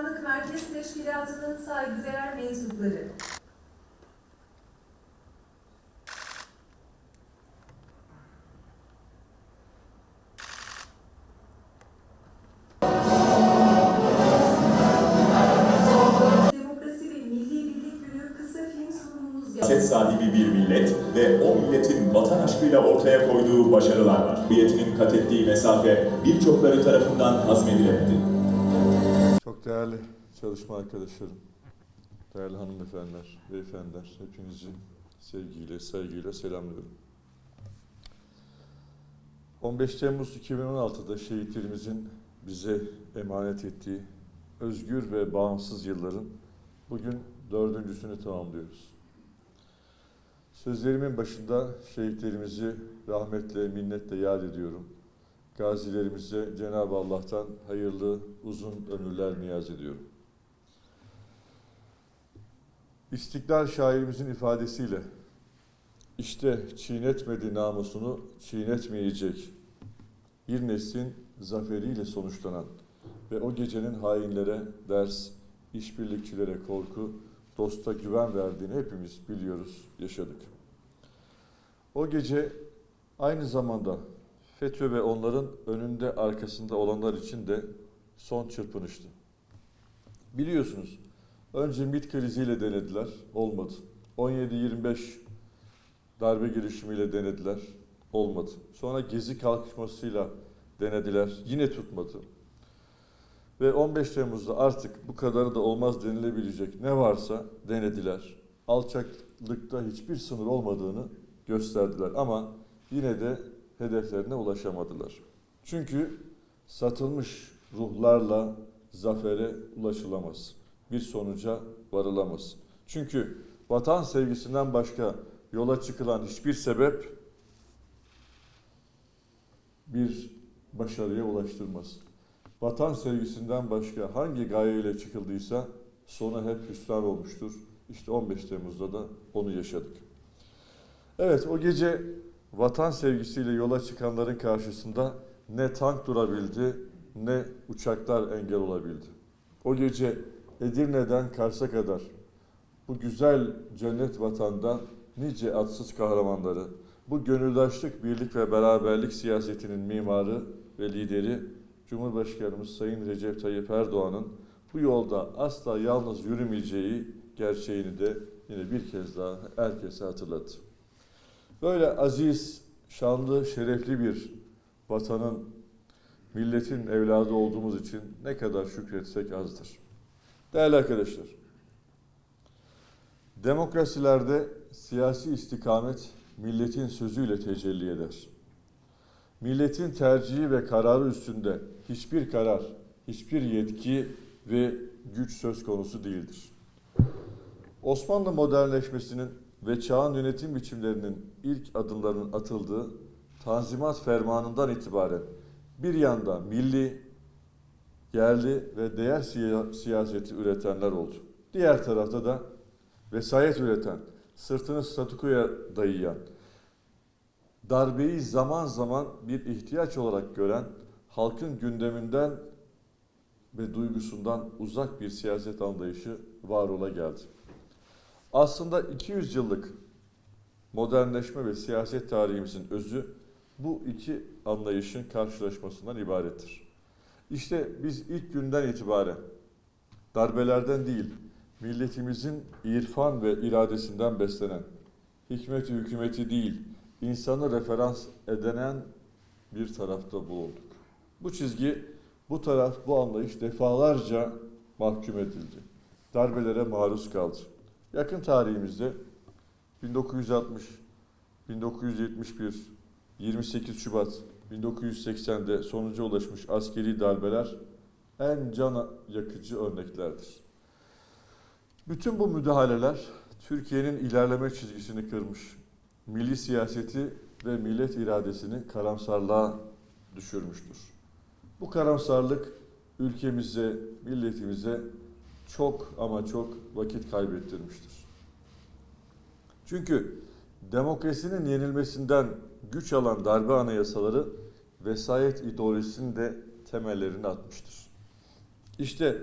Bakanlık Merkez Teşkilatı'nın saygıdeğer mensupları. Demokrasi ve Milli Birlik Günü kısa film sunumumuz Set yapıldı. sahibi bir millet ve o milletin vatan aşkıyla ortaya koyduğu başarılar var. Milletimin kat ettiği mesafe birçokları tarafından hazmedilemedi. Değerli çalışma arkadaşlarım, değerli hanımefendiler, beyefendiler, hepinizi sevgiyle, saygıyla selamlıyorum. 15 Temmuz 2016'da şehitlerimizin bize emanet ettiği özgür ve bağımsız yılların bugün dördüncüsünü tamamlıyoruz. Sözlerimin başında şehitlerimizi rahmetle, minnetle yad ediyorum. Gazilerimize Cenab-ı Allah'tan hayırlı, uzun ömürler niyaz ediyorum. İstiklal şairimizin ifadesiyle işte çiğnetmedi namusunu çiğnetmeyecek bir neslin zaferiyle sonuçlanan ve o gecenin hainlere ders, işbirlikçilere korku, dosta güven verdiğini hepimiz biliyoruz, yaşadık. O gece aynı zamanda FETÖ ve onların önünde arkasında olanlar için de son çırpınıştı. Biliyorsunuz önce MİT kriziyle denediler, olmadı. 17-25 darbe girişimiyle denediler, olmadı. Sonra Gezi kalkışmasıyla denediler, yine tutmadı. Ve 15 Temmuz'da artık bu kadarı da olmaz denilebilecek ne varsa denediler. Alçaklıkta hiçbir sınır olmadığını gösterdiler ama yine de hedeflerine ulaşamadılar. Çünkü satılmış ruhlarla zafere ulaşılamaz. Bir sonuca varılamaz. Çünkü vatan sevgisinden başka yola çıkılan hiçbir sebep bir başarıya ulaştırmaz. Vatan sevgisinden başka hangi gayeyle çıkıldıysa sonu hep hüsran olmuştur. İşte 15 Temmuz'da da onu yaşadık. Evet o gece vatan sevgisiyle yola çıkanların karşısında ne tank durabildi ne uçaklar engel olabildi. O gece Edirne'den Kars'a kadar bu güzel cennet vatanda nice atsız kahramanları, bu gönüldaşlık, birlik ve beraberlik siyasetinin mimarı ve lideri Cumhurbaşkanımız Sayın Recep Tayyip Erdoğan'ın bu yolda asla yalnız yürümeyeceği gerçeğini de yine bir kez daha herkese hatırlattı. Böyle aziz, şanlı, şerefli bir vatanın, milletin evladı olduğumuz için ne kadar şükretsek azdır. Değerli arkadaşlar, demokrasilerde siyasi istikamet milletin sözüyle tecelli eder. Milletin tercihi ve kararı üstünde hiçbir karar, hiçbir yetki ve güç söz konusu değildir. Osmanlı modernleşmesinin ve çağın yönetim biçimlerinin ilk adımlarının atıldığı Tanzimat Fermanı'ndan itibaren bir yanda milli, yerli ve değer siya- siyaseti üretenler oldu. Diğer tarafta da vesayet üreten, sırtını statükoya dayayan, darbeyi zaman zaman bir ihtiyaç olarak gören, halkın gündeminden ve duygusundan uzak bir siyaset anlayışı var ola geldi. Aslında 200 yıllık modernleşme ve siyaset tarihimizin özü bu iki anlayışın karşılaşmasından ibarettir. İşte biz ilk günden itibaren darbelerden değil, milletimizin irfan ve iradesinden beslenen, hikmeti hükümeti değil, insanı referans edinen bir tarafta bulunduk. Bu çizgi, bu taraf, bu anlayış defalarca mahkum edildi. Darbelere maruz kaldı. Yakın tarihimizde 1960, 1971, 28 Şubat 1980'de sonuca ulaşmış askeri darbeler en can yakıcı örneklerdir. Bütün bu müdahaleler Türkiye'nin ilerleme çizgisini kırmış, milli siyaseti ve millet iradesini karamsarlığa düşürmüştür. Bu karamsarlık ülkemize, milletimize çok ama çok vakit kaybettirmiştir. Çünkü demokrasinin yenilmesinden güç alan darbe anayasaları vesayet ideolojisinin de temellerini atmıştır. İşte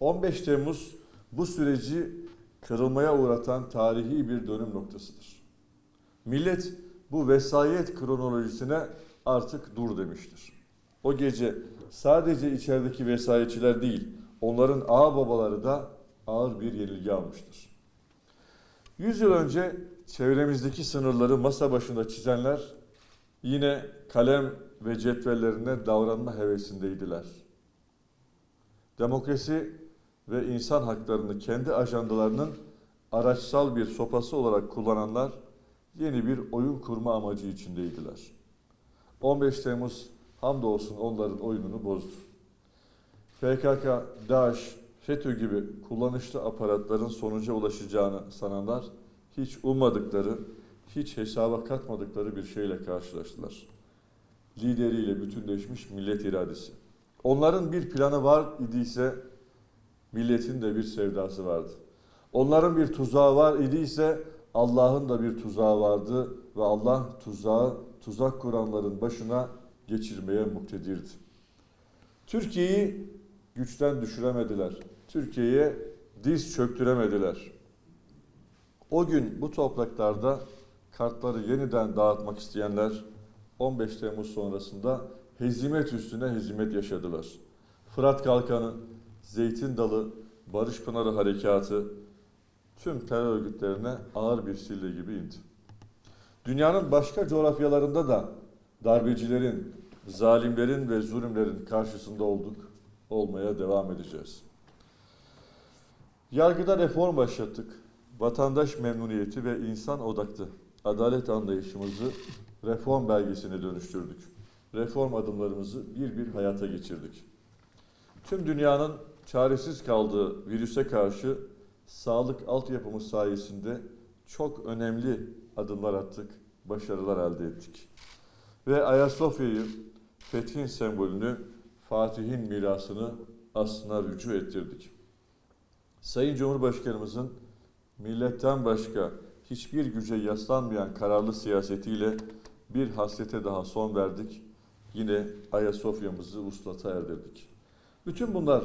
15 Temmuz bu süreci kırılmaya uğratan tarihi bir dönüm noktasıdır. Millet bu vesayet kronolojisine artık dur demiştir. O gece sadece içerideki vesayetçiler değil, onların ağ babaları da ağır bir yenilgi almıştır. Yüz yıl önce çevremizdeki sınırları masa başında çizenler yine kalem ve cetvellerine davranma hevesindeydiler. Demokrasi ve insan haklarını kendi ajandalarının araçsal bir sopası olarak kullananlar yeni bir oyun kurma amacı içindeydiler. 15 Temmuz hamdolsun onların oyununu bozdu. PKK, DAEŞ, FETÖ gibi kullanışlı aparatların sonuca ulaşacağını sananlar hiç ummadıkları, hiç hesaba katmadıkları bir şeyle karşılaştılar. Lideriyle bütünleşmiş millet iradesi. Onların bir planı var idiyse milletin de bir sevdası vardı. Onların bir tuzağı var idiyse Allah'ın da bir tuzağı vardı ve Allah tuzağı tuzak kuranların başına geçirmeye muktedirdi. Türkiye'yi güçten düşüremediler. Türkiye'ye diz çöktüremediler. O gün bu topraklarda kartları yeniden dağıtmak isteyenler 15 Temmuz sonrasında hezimet üstüne hezimet yaşadılar. Fırat Kalkanı, Zeytin Dalı, Barış Pınarı Harekatı tüm terör örgütlerine ağır bir sille gibi indi. Dünyanın başka coğrafyalarında da darbecilerin, zalimlerin ve zulümlerin karşısında olduk, olmaya devam edeceğiz. Yargıda reform başlattık. Vatandaş memnuniyeti ve insan odaklı adalet anlayışımızı reform belgesine dönüştürdük. Reform adımlarımızı bir bir hayata geçirdik. Tüm dünyanın çaresiz kaldığı virüse karşı sağlık altyapımız sayesinde çok önemli adımlar attık, başarılar elde ettik. Ve Ayasofya'yı, fethin sembolünü, Fatih'in mirasını aslına rücu ettirdik. Sayın Cumhurbaşkanımızın milletten başka hiçbir güce yaslanmayan kararlı siyasetiyle bir hasrete daha son verdik. Yine Ayasofya'mızı uslata erdirdik. Bütün bunlar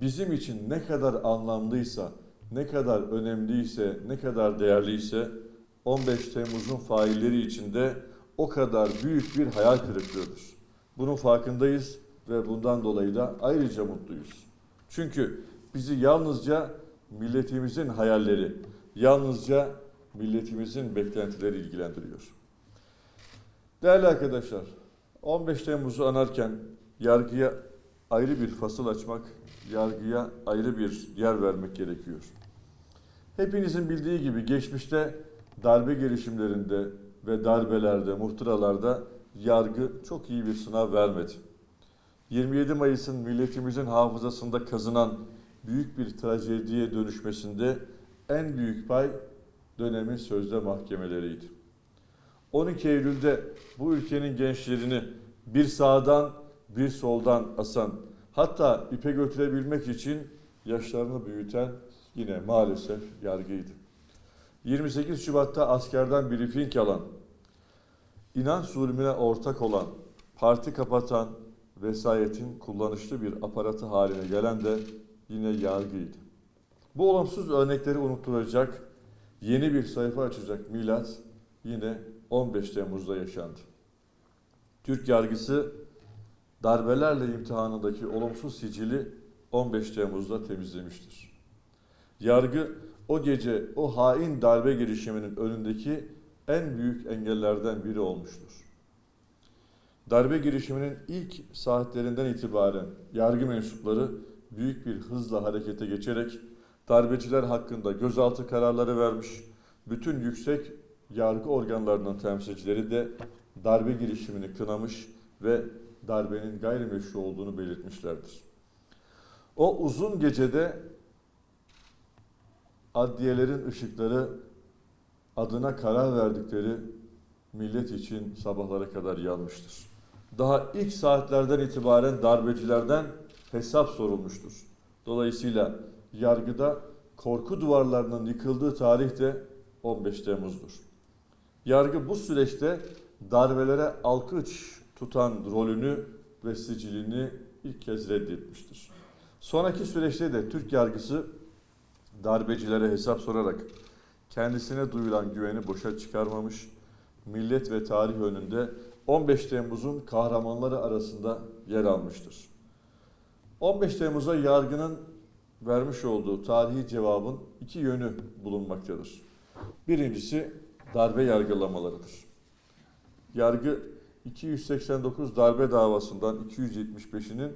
bizim için ne kadar anlamlıysa, ne kadar önemliyse, ne kadar değerliyse 15 Temmuz'un failleri için de o kadar büyük bir hayal kırıklığıdır. Bunun farkındayız ve bundan dolayı da ayrıca mutluyuz. Çünkü bizi yalnızca milletimizin hayalleri, yalnızca milletimizin beklentileri ilgilendiriyor. Değerli arkadaşlar, 15 Temmuz'u anarken yargıya ayrı bir fasıl açmak, yargıya ayrı bir yer vermek gerekiyor. Hepinizin bildiği gibi geçmişte darbe girişimlerinde ve darbelerde, muhtıralarda yargı çok iyi bir sınav vermedi. 27 Mayıs'ın milletimizin hafızasında kazınan büyük bir trajediye dönüşmesinde en büyük pay dönemin sözde mahkemeleriydi. 12 Eylül'de bu ülkenin gençlerini bir sağdan bir soldan asan, hatta ipe götürebilmek için yaşlarını büyüten yine maalesef yargıydı. 28 Şubat'ta askerden briefing alan, inanç zulmüne ortak olan, parti kapatan, vesayetin kullanışlı bir aparatı haline gelen de yine yargıydı. Bu olumsuz örnekleri unutturacak, yeni bir sayfa açacak milat yine 15 Temmuz'da yaşandı. Türk yargısı darbelerle imtihanındaki olumsuz sicili 15 Temmuz'da temizlemiştir. Yargı o gece o hain darbe girişiminin önündeki en büyük engellerden biri olmuştur. Darbe girişiminin ilk saatlerinden itibaren yargı mensupları büyük bir hızla harekete geçerek darbeciler hakkında gözaltı kararları vermiş, bütün yüksek yargı organlarının temsilcileri de darbe girişimini kınamış ve darbenin gayrimeşru olduğunu belirtmişlerdir. O uzun gecede adliyelerin ışıkları adına karar verdikleri millet için sabahlara kadar yanmıştır. Daha ilk saatlerden itibaren darbecilerden hesap sorulmuştur. Dolayısıyla yargıda korku duvarlarının yıkıldığı tarih de 15 Temmuz'dur. Yargı bu süreçte darbelere alkış tutan rolünü ve sicilini ilk kez reddetmiştir. Sonraki süreçte de Türk yargısı darbecilere hesap sorarak kendisine duyulan güveni boşa çıkarmamış, millet ve tarih önünde 15 Temmuz'un kahramanları arasında yer almıştır. 15 Temmuz'a yargının vermiş olduğu tarihi cevabın iki yönü bulunmaktadır. Birincisi darbe yargılamalarıdır. Yargı 289 darbe davasından 275'inin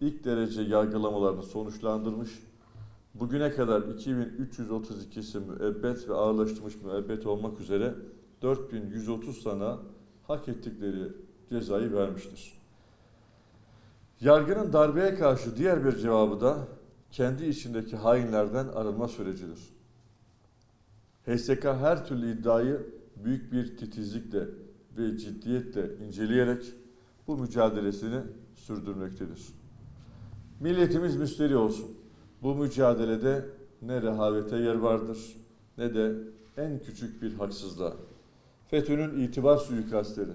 ilk derece yargılamalarını sonuçlandırmış. Bugüne kadar 2332'si müebbet ve ağırlaştırılmış müebbet olmak üzere 4130 sana hak ettikleri cezayı vermiştir. Yargının darbeye karşı diğer bir cevabı da kendi içindeki hainlerden arınma sürecidir. HSK her türlü iddiayı büyük bir titizlikle ve ciddiyetle inceleyerek bu mücadelesini sürdürmektedir. Milletimiz müsteri olsun. Bu mücadelede ne rehavete yer vardır ne de en küçük bir haksızlığa. FETÖ'nün itibar suikastleri,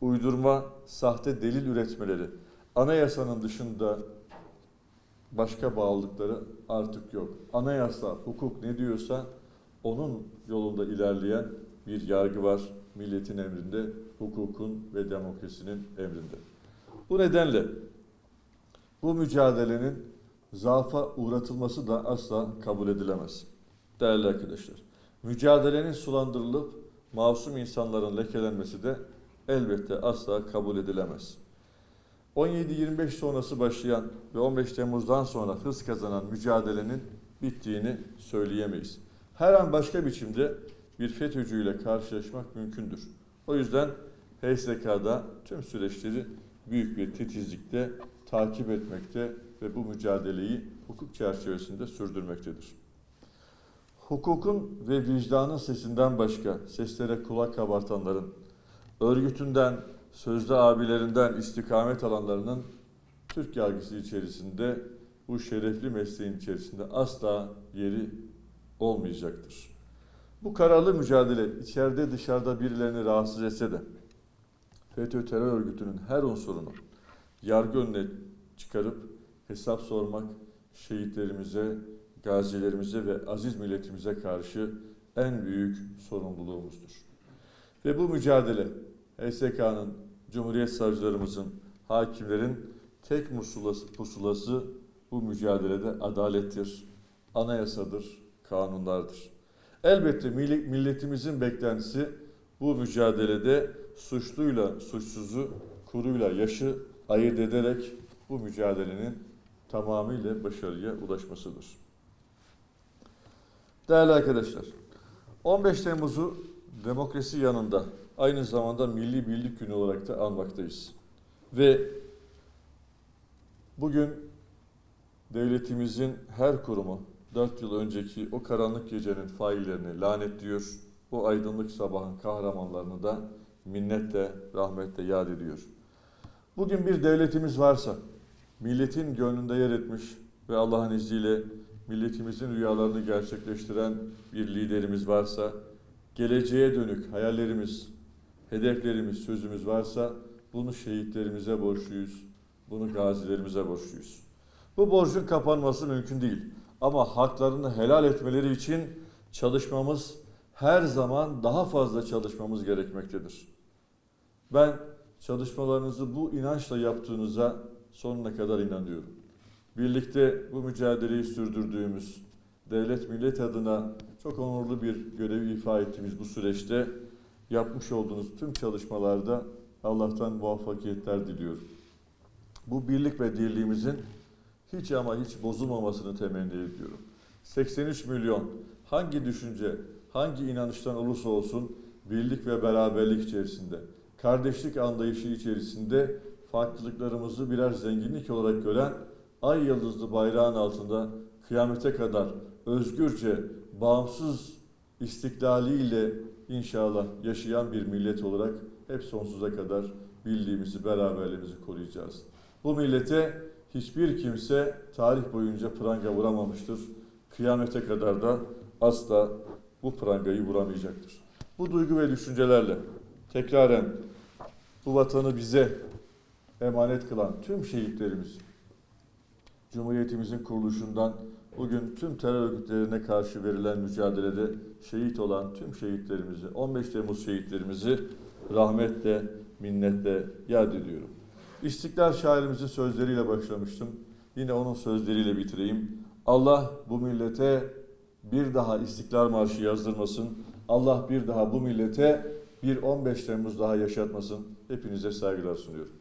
uydurma, sahte delil üretmeleri, anayasanın dışında başka bağlılıkları artık yok. Anayasa, hukuk ne diyorsa onun yolunda ilerleyen bir yargı var. Milletin emrinde, hukukun ve demokrasinin emrinde. Bu nedenle bu mücadelenin zaafa uğratılması da asla kabul edilemez. Değerli arkadaşlar, mücadelenin sulandırılıp masum insanların lekelenmesi de elbette asla kabul edilemez. 17-25 sonrası başlayan ve 15 Temmuz'dan sonra hız kazanan mücadelenin bittiğini söyleyemeyiz. Her an başka biçimde bir FETÖ'cüyle karşılaşmak mümkündür. O yüzden HSK'da tüm süreçleri büyük bir titizlikte takip etmekte ve bu mücadeleyi hukuk çerçevesinde sürdürmektedir. Hukukun ve vicdanın sesinden başka seslere kulak kabartanların, örgütünden, sözde abilerinden istikamet alanlarının Türk yargısı içerisinde bu şerefli mesleğin içerisinde asla yeri olmayacaktır. Bu kararlı mücadele içeride dışarıda birilerini rahatsız etse de FETÖ terör örgütünün her unsurunu yargı önüne çıkarıp hesap sormak şehitlerimize, gazilerimize ve aziz milletimize karşı en büyük sorumluluğumuzdur. Ve bu mücadele HSK'nın, Cumhuriyet savcılarımızın, hakimlerin tek musulası, pusulası bu mücadelede adalettir, anayasadır, kanunlardır. Elbette milletimizin beklentisi bu mücadelede suçluyla suçsuzu, kuruyla yaşı ayırt ederek bu mücadelenin tamamıyla başarıya ulaşmasıdır. Değerli arkadaşlar, 15 Temmuz'u demokrasi yanında aynı zamanda Milli Birlik Günü olarak da anmaktayız. Ve bugün devletimizin her kurumu 4 yıl önceki o karanlık gecenin faillerini lanetliyor. O aydınlık sabahın kahramanlarını da minnetle, rahmetle yad ediyor. Bugün bir devletimiz varsa, milletin gönlünde yer etmiş ve Allah'ın izniyle milletimizin rüyalarını gerçekleştiren bir liderimiz varsa, geleceğe dönük hayallerimiz, hedeflerimiz, sözümüz varsa bunu şehitlerimize borçluyuz, bunu gazilerimize borçluyuz. Bu borcun kapanması mümkün değil. Ama haklarını helal etmeleri için çalışmamız her zaman daha fazla çalışmamız gerekmektedir. Ben çalışmalarınızı bu inançla yaptığınıza sonuna kadar inanıyorum. Birlikte bu mücadeleyi sürdürdüğümüz, devlet millet adına çok onurlu bir görevi ifa ettiğimiz bu süreçte yapmış olduğunuz tüm çalışmalarda Allah'tan muvaffakiyetler diliyorum. Bu birlik ve dirliğimizin hiç ama hiç bozulmamasını temenni ediyorum. 83 milyon hangi düşünce, hangi inanıştan olursa olsun birlik ve beraberlik içerisinde, kardeşlik anlayışı içerisinde farklılıklarımızı birer zenginlik olarak gören ay yıldızlı bayrağın altında kıyamete kadar özgürce, bağımsız istiklaliyle inşallah yaşayan bir millet olarak hep sonsuza kadar birliğimizi, beraberliğimizi koruyacağız. Bu millete hiçbir kimse tarih boyunca pranga vuramamıştır. Kıyamete kadar da asla bu prangayı vuramayacaktır. Bu duygu ve düşüncelerle tekraren bu vatanı bize emanet kılan tüm şehitlerimiz, Cumhuriyetimizin kuruluşundan bugün tüm terör örgütlerine karşı verilen mücadelede şehit olan tüm şehitlerimizi, 15 Temmuz şehitlerimizi rahmetle, minnetle yad ediyorum. İstiklal şairimizin sözleriyle başlamıştım. Yine onun sözleriyle bitireyim. Allah bu millete bir daha İstiklal Marşı yazdırmasın. Allah bir daha bu millete bir 15 Temmuz daha yaşatmasın. Hepinize saygılar sunuyorum.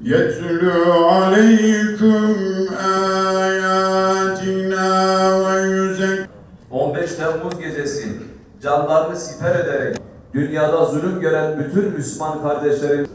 يتلو عليكم آياتنا ويزكي 15 Temmuz gecesi canlarını siper ederek dünyada zulüm gören bütün Müslüman kardeşlerim